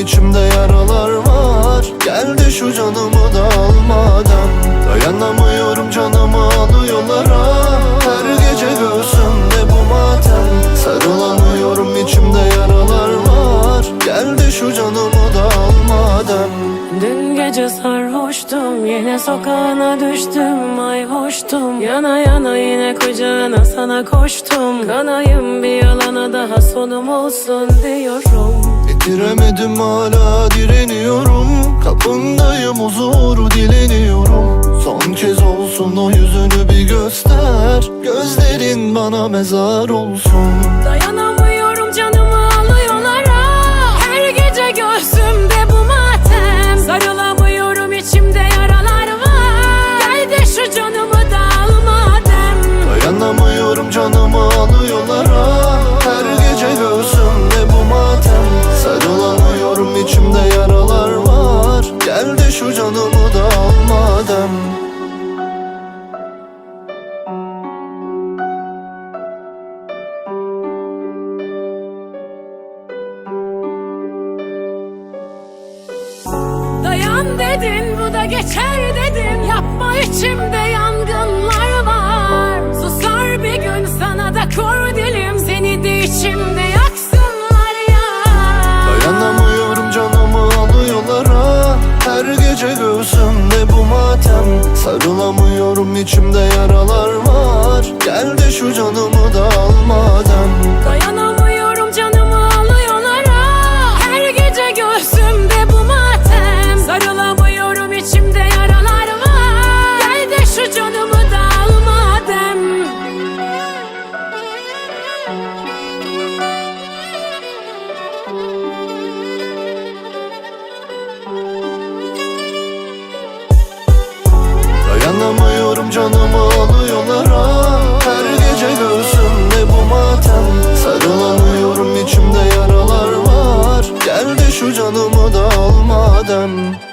içimde yaralar var. Geldi şu canımı da almadan. Dayanamıyorum canımı alıyorlar. Her gece göğsümde bu matem. Sarılamıyorum içimde yaralar var. Geldi şu canımı da almadan. Dün gece sarhoştum Yine sokağına düştüm. Ay hoştum. Yana yana yine kucağına sana koştum. Kanayım bir yalana daha sonum olsun diyorum. Bitiremedim hala direniyorum. Kapındayım huzuru dileniyorum. Son kez olsun o yüzünü bir göster. Gözlerin bana mezar olsun. Dayanamıyorum dedin bu da geçer dedim. Yapma içimde yangınlar var. Susar bir gün sana da kor dilim. Seni de içimde yaksınlar ya. Dayanamıyorum canımı alıyorlar ah. Her gece göğsümde bu matem. Sarılamıyorum içimde yaralar var them.